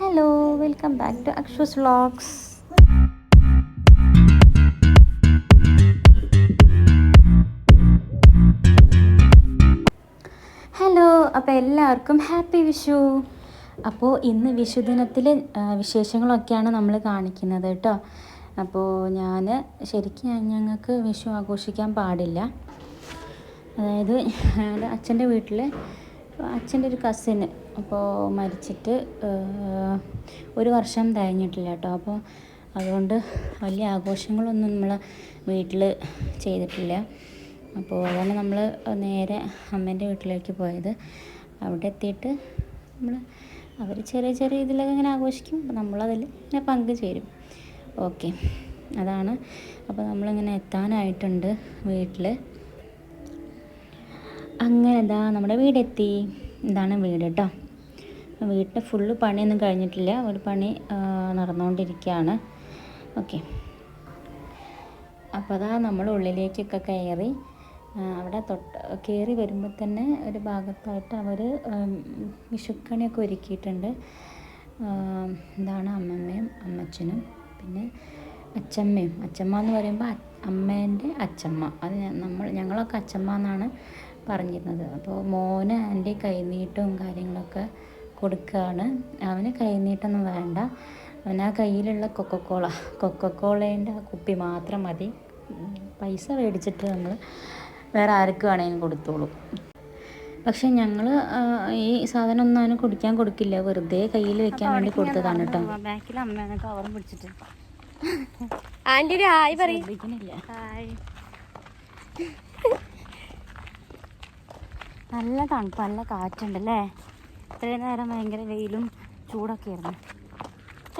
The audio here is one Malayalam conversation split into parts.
Hello welcome back to Akshu's vlogs hello അപ്പോൾ എല്ലാവർക്കും ഹാപ്പി വിഷു അപ്പോൾ ഇന്ന് വിഷു ദിനത്തിലെ ആ, വിശേഷങ്ങളൊക്കെയാണ് നമ്മൾ കാണിക്കുന്നത് കേട്ടോ. അപ്പോൾ ഞാൻ ശരിക്കും ഞാൻ- ഞങ്ങൾക്ക് വിഷു ആഘോഷിക്കാൻ പാടില്ല. അതായത് അച്ഛന്റെ വീട്ടിൽ അച്ഛന്റെ ഒരു കസിന് അപ്പോൾ മരിച്ചിട്ട് ഒരു വർഷം തികഞ്ഞിട്ടില്ല കേട്ടോ. അപ്പോൾ അതുകൊണ്ട് വലിയ ആഘോഷങ്ങളൊന്നും നമ്മൾ വീട്ടിൽ ചെയ്തിട്ടില്ല. അപ്പോൾ അതാണ് നമ്മൾ നേരെ അമ്മേന്റെ വീട്ടിലേക്ക് പോയത്. അവിടെ എത്തിയിട്ട് നമ്മൾ അവർ ചെറിയ ചെറിയ ഇതിലൊക്കെ ഇങ്ങനെ ആഘോഷിക്കും. അപ്പോൾ നമ്മളതിൽ ഇങ്ങനെ പങ്കുചേരും ഓക്കെ. അതാണ്. അപ്പോൾ നമ്മളിങ്ങനെ എത്താനായിട്ടുണ്ട് വീട്ടിൽ അങ്ങനെ ഇതാ നമ്മുടെ വീടെത്തി. ഇതാണ് വീട് കേട്ടോ വീട്ടിൽ ഫുള്ള് പണിയൊന്നും കഴിഞ്ഞിട്ടില്ല. ഒരു പണി നടന്നുകൊണ്ടിരിക്കുകയാണ് ഓക്കെ. അപ്പോൾ അതാ നമ്മൾ ഉള്ളിലേക്കൊക്കെ കയറി. അവിടെ തൊട്ട് കയറി വരുമ്പോൾ തന്നെ ഒരു ഭാഗത്തായിട്ട് അവർ വിഷുക്കണിയൊക്കെ ഒരുക്കിയിട്ടുണ്ട്. ഇതാണ് അമ്മമ്മയും അമ്മച്ചനും. പിന്നെ അച്ചമ്മയും. അച്ചമ്മ എന്ന് പറയുമ്പോൾ അമ്മേന്റെ അച്ചമ്മ. അത് നമ്മൾ ഞങ്ങളൊക്കെ അച്ചമ്മ എന്നാണ് പറഞ്ഞിരുന്നത്. അപ്പോൾ മോന് എന്റെ കൈനീട്ടവും കാര്യങ്ങളൊക്കെ കൊടുക്കുകയാണ് അവന് കൈനീട്ടൊന്നും വേണ്ട. അവന് ആ കയ്യിലുള്ള കൊക്കക്കോള കൊക്കക്കോളേന്റെ ആ കുപ്പി മാത്രം മതി. പൈസ മേടിച്ചിട്ട് നമ്മൾ വേറെ ആർക്ക് വേണമെങ്കിലും കൊടുത്തോളൂ. പക്ഷെ ഞങ്ങൾ ഈ സാധനം ഒന്നും അവന് കുടിക്കാൻ കൊടുക്കില്ല. വെറുതെ കയ്യിൽ വെക്കാൻ വേണ്ടി കൊടുത്തതാണ് കേട്ടോ. ബാക്കിൽ അമ്മയാണ് കവറും പിടിച്ചിട്ട്. ഹായ് പറയും. നല്ല തണുപ്പ് നല്ല കാറ്റുണ്ട് അല്ലേ ഇത്രയും നേരം ഭയങ്കര വെയിലും ചൂടൊക്കെ ആയിരുന്നു.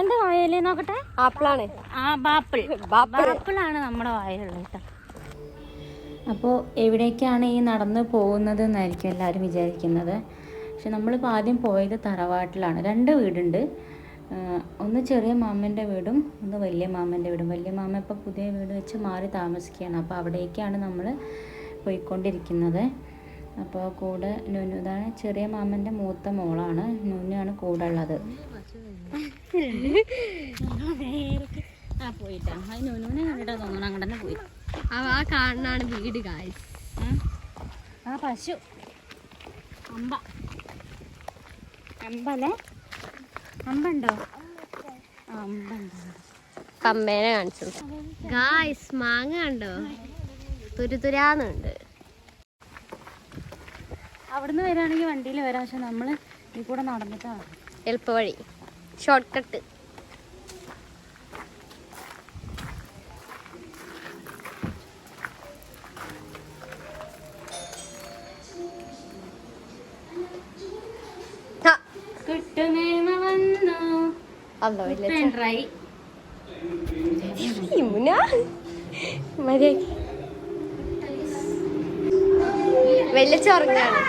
എന്താ വായല്ലേ നോക്കട്ടെ? ആപ്പിളാണ്. ആ ബാപ്പിൾ. ബാപ്പിൾ. ബാപ്പിളാണ് നമ്മുടെ വായലുള്ളത് കേട്ടോ. അപ്പോൾ എവിടേക്കാണ് ഈ നടന്ന് പോകുന്നത് എന്നായിരിക്കും എല്ലാവരും വിചാരിക്കുന്നത്. പക്ഷെ നമ്മളിപ്പോൾ ആദ്യം പോയത് തറവാട്ടിലാണ്. രണ്ട് വീടുണ്ട്. ഒന്ന് ചെറിയ മാമന്റെ വീടും ഒന്ന് വലിയ മാമന്റെ വീടും. വലിയ മാമ ഇപ്പോൾ പുതിയ വീട് വെച്ച് മാറി താമസിക്കുകയാണ്. അപ്പോൾ അവിടേക്കാണ് നമ്മൾ പോയിക്കൊണ്ടിരിക്കുന്നത്. അപ്പോൾ കൂടെ നുനുതാണ് ചെറിയ മാമന്റെ മൂത്ത മോളാണ്. നുനുവാണ് കൂടെ ഉള്ളത്. ആ പോയിട്ടാ. അത് നുനുവിനെ കണ്ടിട്ടാ തോന്നണം അങ്ങോട്ട് തന്നെ പോയി. ആ കാണുന്നതാണ് വീട്. ആ പശു. അമ്പ. അമ്പല്ലേ? അമ്പുണ്ടോ? ആ അമ്പുണ്ടോ. കമ്പേനെ കാണിച്ചു. ഗായ്സ് മാങ്ങ കണ്ടോ? തുരുതുരാന്നുണ്ട്. അവിടുന്ന് വരാണെങ്കിൽ വണ്ടിയിൽ വരാം. പക്ഷെ നമ്മൾ ഈ കൂടെ നടന്നിട്ടാണ് എളുപ്പവഴി ഷോർട്ട് കട്ട് കിട്ടുമേമ വന്നു അല്ലോ ഇല്ല പെൺട്രൈ ഇമുന മതി വലിയ ചൊറങ്ങാണ്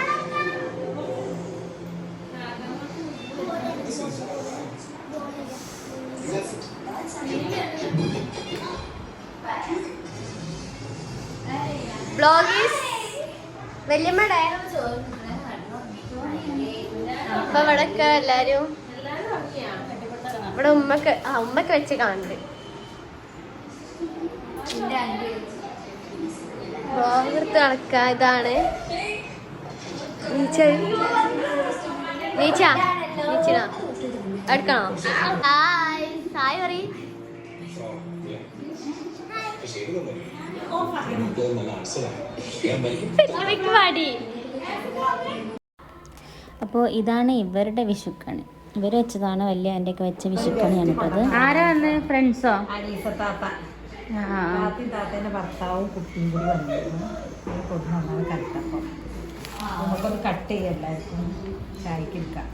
ബ്ലോഗീസ് വല്യമ്മടെ? അപ്പൊ ഇവിടൊക്കെ എല്ലാരും? ഇവിടെ ഉമ്മക്ക് ആ ഉമ്മക്ക് വെച്ച് കാണുന്നുണ്ട്. ബ്ലോഗെടുത്ത് നടക്ക ഇതാണ്. നീച്ച നീച്ച നീച്ചിനാ. എടുക്കണോ ഹായ് ഹായ് പറ ഫിലിമിക്ക് പാടി അപ്പോൾ ഇതാണ് ഇവരുടെ വിഷുക്കണി. ഇവർ വെച്ചതാണ് വലിയ എന്റെ ഒക്കെ വെച്ച വിഷുക്കണിയാണ് ഇപ്പത് അത് ആരാണ് ഫ്രണ്ട്സോ താത്തേന്റെ ഭർത്താവും കുട്ടിയും കൂടി വന്നിരുന്നു. കട്ടപ്പം കട്ട് ചെയ്യാം എല്ലാവർക്കും. ചായക്ക് എടുക്കാം.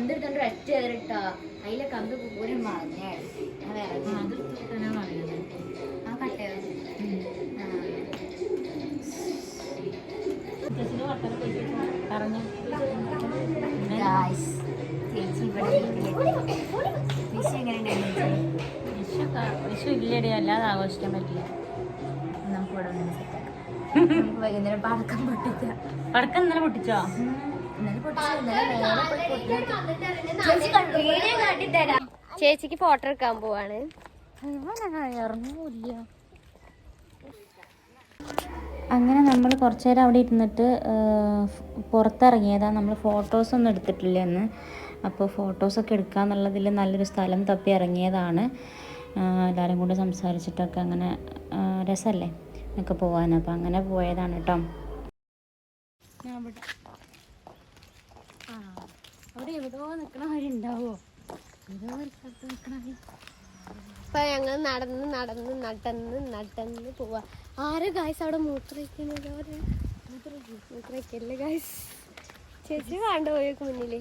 എന്തെടുത്തോണ്ട് ഒറ്റ കയറിട്ടാ അതിലെ കമ്പ് പൂരം വളഞ്ഞേ ആ കട്ടയോ പറഞ്ഞു. ചേച്ചി ഇവിടെ വിഷു എങ്ങനെ വിഷു വിഷു ഇല്ലടി അല്ലാതെ ആഘോഷിക്കാൻ പറ്റില്ല. നമുക്ക് ഇവിടെ വൈകുന്നേരം പടക്കം പൊട്ടിക്കാം. പടക്കം ഇന്നലെ പൊട്ടിച്ചോ? ചേച്ചിക്ക് ഫോട്ടോ എടുക്കാൻ പോവാണ്. അങ്ങനെ നമ്മൾ കുറച്ചു നേരം അവിടെ ഇരുന്നിട്ട് പുറത്തിറങ്ങിയതാണ് നമ്മൾ ഫോട്ടോസൊന്നും എടുത്തിട്ടില്ല എന്ന് അപ്പോൾ ഫോട്ടോസൊക്കെ എടുക്കാന്നുള്ളതിൽ നല്ലൊരു സ്ഥലം തപ്പി ഇറങ്ങിയതാണ്. എല്ലാവരും കൂടി സംസാരിച്ചിട്ടൊക്കെ അങ്ങനെ രസമല്ലേ ഒക്കെ പോകാൻ അപ്പോൾ അങ്ങനെ പോയതാണ് കേട്ടോ. അവിടെ എവിടെയോ നിൽക്കണവരുണ്ടാവോ ഏതോ ഒരു സ്ഥലത്ത് നിൽക്കണവർ ഇപ്പൊ ഞങ്ങൾ നടന്ന് നടന്ന് നടന്ന് നടന്ന് പോവാ. ആരെ ഗായ്സ് അവിടെ മൂത്രയ്ക്കുന്നത്? മൂത്രയിക്കല്ലേ ഗായ്സ് ചേച്ചി കണ്ടോ പോയൊക്കെ മുന്നിൽ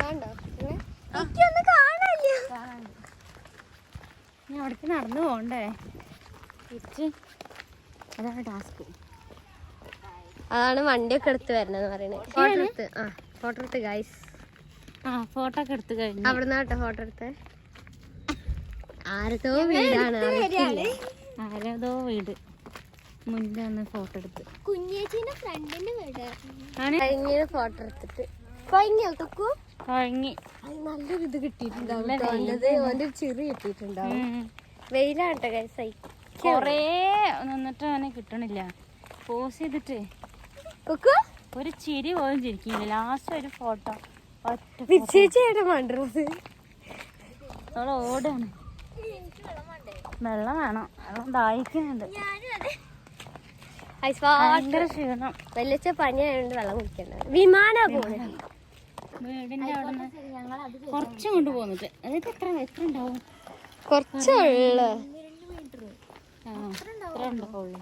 കണ്ടോ? എനിക്കൊന്നും കാണാനില്ല. ഞാൻ അവിടേക്ക് നടന്നു പോകണ്ടേ തിരിച്ച് അതാണ് ടാസ്ക് അതാണ് വണ്ടിയൊക്കെ എടുത്ത് വരണെന്ന് പറയുന്നത്. ഫോട്ടോ എടുത്ത്. ആ ഫോട്ടോ എടുത്ത് ഗൈസ് ആ ഫോട്ടോ ഒക്കെ എടുത്ത് കഴിഞ്ഞു. അവിടുന്ന് കേട്ടോ ഫോട്ടോ എടുത്ത്. ആരതോ വീടാണ്. ആരതോ വീട്. മുന്നിൽ ഫോട്ടോ എടുത്ത്. കുഞ്ഞേച്ചിന്റെ ഫ്രണ്ടിന്റെ വീട്. കഴിഞ്ഞ ഫോട്ടോ എടുത്തിട്ട്. കുക്കു കഴിഞ്ഞ് അത് നല്ലൊരു ഇത് കിട്ടിയിട്ടുണ്ടാവും ഒരു ചിറി കിട്ടിയിട്ടുണ്ടാവും. വെയിലാണ് കേട്ടോ ഗൈസ് കൊറേ നിന്നിട്ട് അവനെ കിട്ടണില്ല. പോസ് ചെയ്തിട്ട്. ഒരു ചിരി പോലും ചിരിക്കില്ല. ലാസ്റ്റ് ഒരു ഫോട്ടോ. ഒറ്റ വിജയിച്ചായിട്ട് മണ്ടത് അവൾ ഓടാണ്. വെള്ളം വേണം. വെള്ളം ദാഹിക്കുന്നുണ്ട്. ഭയങ്കര ക്ഷീണം. വലിയ പനിയായതുകൊണ്ട് വെള്ളം കുടിക്കണ്ട. വിമാനാ പോണേ വീടിന്റെ അവിടെ നിന്ന് കുറച്ചും കൊണ്ട് പോന്നിട്ട്. അതായത് എത്ര എത്ര ഉണ്ടാവും? കുറച്ചുള്ളു. ആ, എത്ര ഉണ്ടാവുള്ളൂ.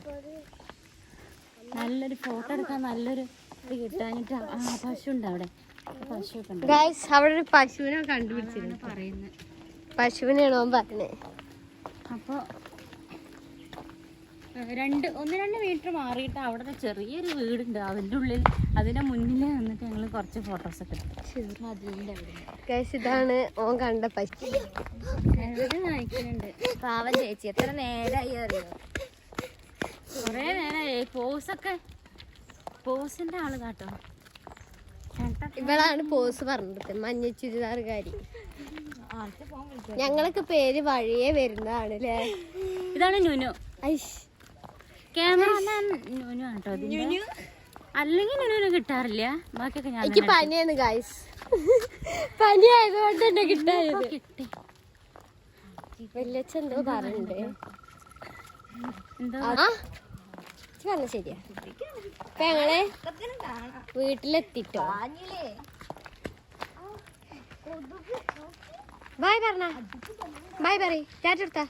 നല്ലൊരു ഫോട്ടോ എടുക്കാൻ നല്ലൊരു ഇത് കിട്ടാനിട്ട് ആ പശു ഉണ്ട് അവിടെ. പശു ഒക്കെ ഉണ്ട്. ഗൈസ് അവിടെ ഒരു പശുവിനെ കണ്ടുപിടിച്ചിരുന്നു. പറയുന്നത്. പശുവിനെയാണോ പറഞ്ഞത്. അപ്പോൾ രണ്ട് ഒന്ന് രണ്ട് മീറ്റർ മാറിയിട്ട് അവിടെ ചെറിയൊരു വീടുണ്ട്. അതിന്റെ ഉള്ളിൽ അതിന്റെ മുന്നിൽ നിന്നിട്ട് ഞങ്ങൾ കുറച്ച് എടുത്തു. അതിന്റെ അവിടെ ഗൈസ് ഇതാണ് ഓൻ കണ്ട പശു. നയിക്കുന്നുണ്ട് പാവം ചേച്ചി എത്ര നേരമായി അറിയോ? കുറേ നേരമായി പോസൊക്കെ പോസിന്റെ ആൾ കാട്ടോ. ഇവളാണ് പോസ് പറഞ്ഞത്. മഞ്ഞ ചുരിദാറുകാരി ഞങ്ങളൊക്കെ പേര് വഴിയേ വരുന്നതാണ് അല്ലേ ഇതാണ് നുനു. ഐഷ്. ക്യാമറമാൻ നുനു ആണ് കേട്ടോ ഇതിന്റെ അല്ലെങ്കിൽ കിട്ടാറില്ല. ബാക്കിയൊക്കെ ഞാൻ എനിക്ക് പനിയാണ് ഗൈസ് പനി ആയതുകൊണ്ട് തന്നെ കിട്ടായത്. കിട്ടി. വല്യച്ഛൻ എന്തോ പറഞ്ഞിട്ടുണ്ട്. എന്തോ? പറഞ്ഞ ശരിയാ. ഇപ്പൊ ഞങ്ങളെ വീട്ടിലെത്തിട്ടോ. ബായ് പറഞ്ഞ. ബായ് പറ ടാറ്റ എടുത്താ.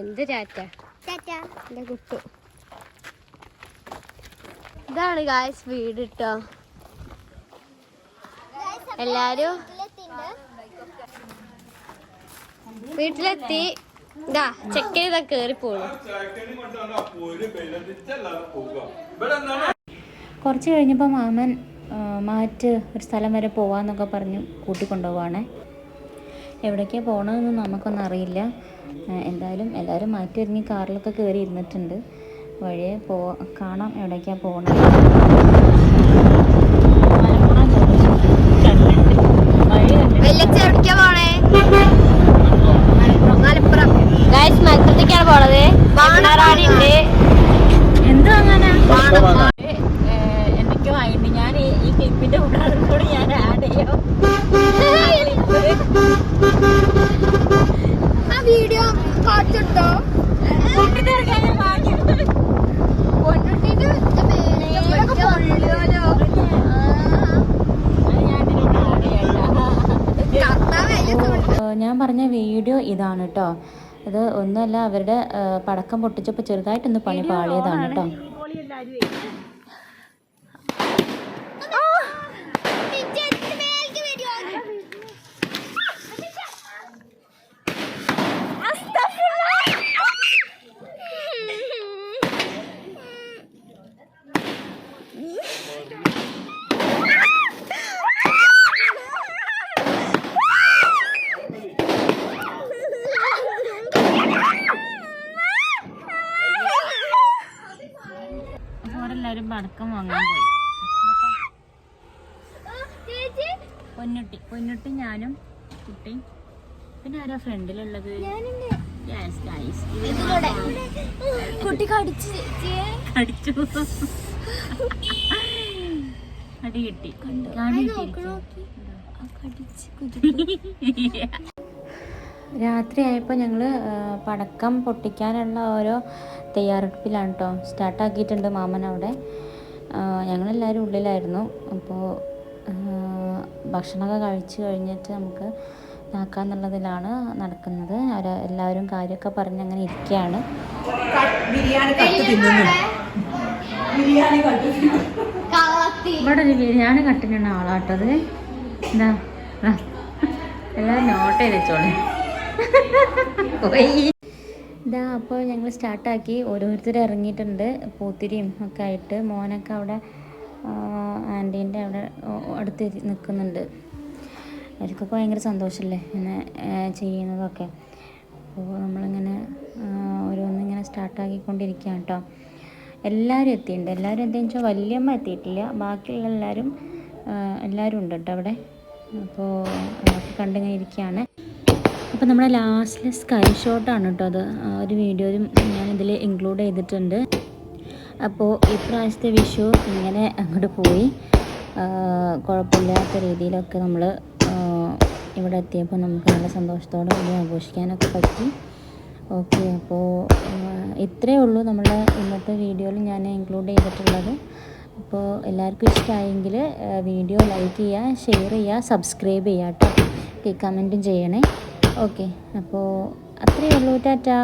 എന്ത് ചാറ്റ? എന്റെ കുട്ടു. ഇതാണ് ഗായ്സ് വീട് ഇട്ടോ എല്ലാരും വീട്ടിലെത്തി. ഇതാ കുറച്ച് കഴിഞ്ഞപ്പോൾ മാമൻ മാറ്റ് ഒരു സ്ഥലം വരെ പോവാന്നൊക്കെ പറഞ്ഞു കൂട്ടിക്കൊണ്ടുപോവാണേ. എവിടേക്കാണ് പോകണമെന്ന് നമുക്കൊന്നും അറിയില്ല. എന്തായാലും എല്ലാവരും മാറ്റി ഒരുങ്ങി കാറിലൊക്കെ കയറി ഇരുന്നിട്ടുണ്ട്. വഴിയെ പോ കാണാം എവിടേക്കാണ് പോകണത് വെല്ലച്ച എവിടേക്കാ പോണേ? മലപ്പുറം മലപ്പുറത്തേക്കാണ് പോണത്. വാണറാണിണ്ട് എന്ത് വാങ്ങാനാ? എന്തൊക്കെയോ ആയിട്ട് ഞാൻ ഈ ക്ലിപ്പിന്റെ കൂടെ ഞാൻ ആഡ് ചെയ്യാം. ആ വീഡിയോ ഏഹ് ഞാൻ പറഞ്ഞ വീഡിയോ ഇതാണ് കേട്ടോ ഇത് ഒന്നുമല്ല അവരുടെ പടക്കം പൊട്ടിച്ചപ്പോൾ ചെറുതായിട്ടൊന്ന് പണി പാളിയതാണ് കേട്ടോ അവിടെ എല്ലാവരും പൊന്നുട്ടി പൊന്നുട്ടി ഞാനും കുട്ടി പിന്നെ ആരാ ഫ്രണ്ടിലുള്ളത്? കുട്ടി കടിച്ച് കടിച്ചു അടി കിട്ടി. രാത്രിയായപ്പോൾ കിട്ടിയിരിക്കുന്നു. രാത്രി ആയപ്പോൾ ഞങ്ങൾ പടക്കം പൊട്ടിക്കാനുള്ള ഓരോ തയ്യാറെടുപ്പിലാണ് കേട്ടോ സ്റ്റാർട്ടാക്കിയിട്ടുണ്ട് മാമൻ അവിടെ. ഞങ്ങളെല്ലാരും ഞങ്ങളെല്ലാവരും ഉള്ളിലായിരുന്നു. അപ്പോൾ ഭക്ഷണമൊക്കെ കഴിച്ച് കഴിഞ്ഞിട്ട് നമുക്ക് ഇതാക്കാന്നുള്ളതിലാണ് നടക്കുന്നത്. അവർ എല്ലാവരും കാര്യമൊക്കെ പറഞ്ഞ് അങ്ങനെ ഇരിക്കുകയാണ്. ബിരിയാണി കട്ട് തിന്നുന്നു. ബിരിയാണി കട്ട് തിന്നു കാത്തി ഇവിടെ ഒരു ബിരിയാണി കട്ടിനാണ് ആളാട്ടത് എന്താ. എല്ലാവരും നോട്ട് ചെയ്ത് വെച്ചോളെ. പോയി. ഇതാ അപ്പോൾ ഞങ്ങൾ സ്റ്റാർട്ടാക്കി ഓരോരുത്തർ ഇറങ്ങിയിട്ടുണ്ട്. പൂത്തിരിയും ഒക്കെ ആയിട്ട്. മോനൊക്കെ അവിടെ ആന്റീന്റെ അവിടെ അടുത്ത് നിൽക്കുന്നുണ്ട് അവർക്കൊക്കെ ഭയങ്കര സന്തോഷമല്ലേ ഇങ്ങനെ ചെയ്യുന്നതൊക്കെ. അപ്പോൾ നമ്മളിങ്ങനെ ഓരോന്നിങ്ങനെ സ്റ്റാർട്ടാക്കിക്കൊണ്ടിരിക്കുകയാണ് കേട്ടോ. എല്ലാവരും എത്തിയിട്ടുണ്ട്. എല്ലാവരും എന്താണെന്ന് വെച്ചാൽ വല്യമ്മ എത്തിയിട്ടില്ല. ബാക്കിയുള്ള എല്ലാവരും എല്ലാവരും ഉണ്ട് കേട്ടോ അവിടെ. അപ്പോൾ അതൊക്കെ കണ്ടിങ്ങനെ ഇരിക്കുകയാണ്. അപ്പോൾ നമ്മുടെ ലാസ്റ്റിലെ സ്കൈ ഷോട്ടാണ് കേട്ടോ അത്. ഒരു വീഡിയോയും ഞാൻ ഞാനിതിൽ ഇൻക്ലൂഡ് ചെയ്തിട്ടുണ്ട്. അപ്പോൾ ഇപ്രാവശ്യത്തെ വിഷു ഇങ്ങനെ അങ്ങോട്ട് പോയി. കുഴപ്പമില്ലാത്ത രീതിയിലൊക്കെ നമ്മൾ ഇവിടെ എത്തിയപ്പോൾ നമുക്ക് നല്ല സന്തോഷത്തോടെ കൂടി ആഘോഷിക്കാനൊക്കെ പറ്റി. ഓക്കെ അപ്പോൾ ഇത്രയേ ഉള്ളൂ നമ്മുടെ ഇന്നത്തെ വീഡിയോയിൽ ഞാൻ ഇൻക്ലൂഡ് ചെയ്തിട്ടുള്ളത്. അപ്പോൾ എല്ലാവർക്കും ഇഷ്ടമായെങ്കിൽ വീഡിയോ ലൈക്ക് ചെയ്യുക ഷെയർ ചെയ്യുക സബ്സ്ക്രൈബ് ചെയ്യുക കേട്ടോ. കമന്റും ചെയ്യണേ. ഓക്കെ അപ്പോൾ അത്രയേ ഉള്ളൂ. ടാറ്റാ.